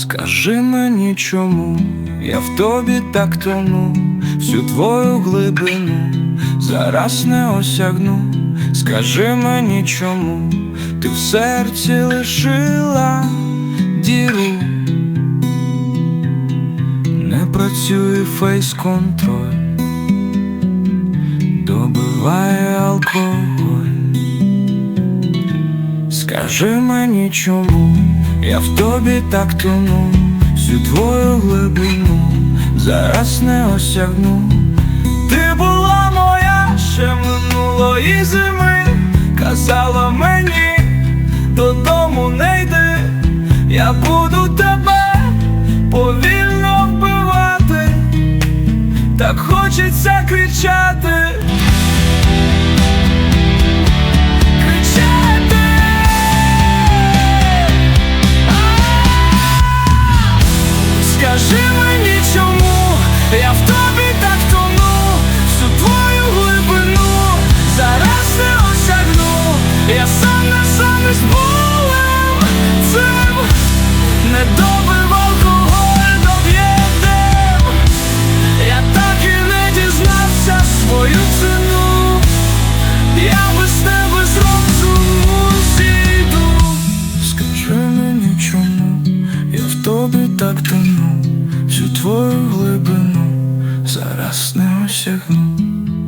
Скажи мені чому, я в тобі так тону, всю твою глибину зараз не осягну. Скажи мені чому, ти в серці лишила діру, не працює фейс-контроль, добиває алкоголь. Скажи мені чому я в тобі так тону, всю твою глибину зараз не осягну. Ти була моя ще минулої зими, казала мені додому не йди, я буду тебе повільно вбивати, так хочеться кричати. Не добив алкоголь доб'єдем, я так і не дізнався свою ціну, я без тебе з розуму. Скажи мені чому я в тобі так тону, всю твою глибину зараз не осягну.